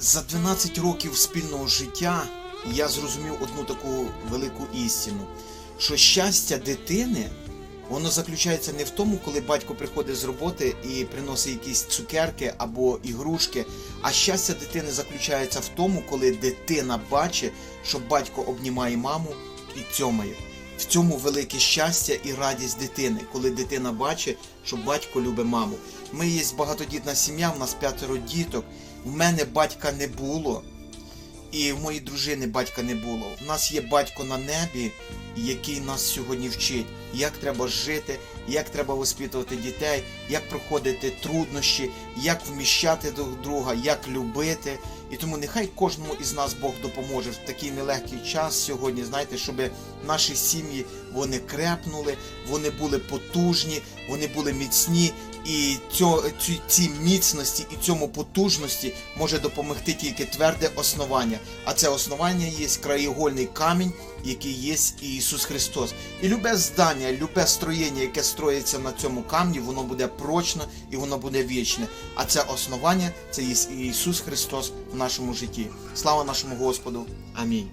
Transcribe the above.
За 12 років спільного життя я зрозумів одну таку велику істину, що щастя дитини воно заключається не в тому, коли батько приходить з роботи і приносить якісь цукерки або ігрушки, а щастя дитини заключається в тому, коли дитина бачить, що батько обнімає маму і цьомає. В цьому велике щастя і радість дитини, коли дитина бачить, що батько любить маму. Ми є багатодітна сім'я, в нас п'ятеро діток. У мене батька не було, і в моїй дружини батька не було. У нас є батько на небі, який нас сьогодні вчить, як треба жити, як треба воспитувати дітей, як проходити труднощі, як вміщати друг друга, як любити. І тому нехай кожному із нас Бог допоможе в такий нелегкий час сьогодні, знаєте, щоб наші сім'ї вони крепнули, вони були потужні, вони були міцні. І цьо, цю, цій міцності і цьому потужності може допомогти тільки тверде основання. А це основання є краєгольний камінь, який є Ісус Христос. І любе здання, любе строєння, яке строїться на цьому камні, воно буде прочно і воно буде вічне. А це основання це є Ісус Христос в нашому житті. Слава нашому Господу. Амінь.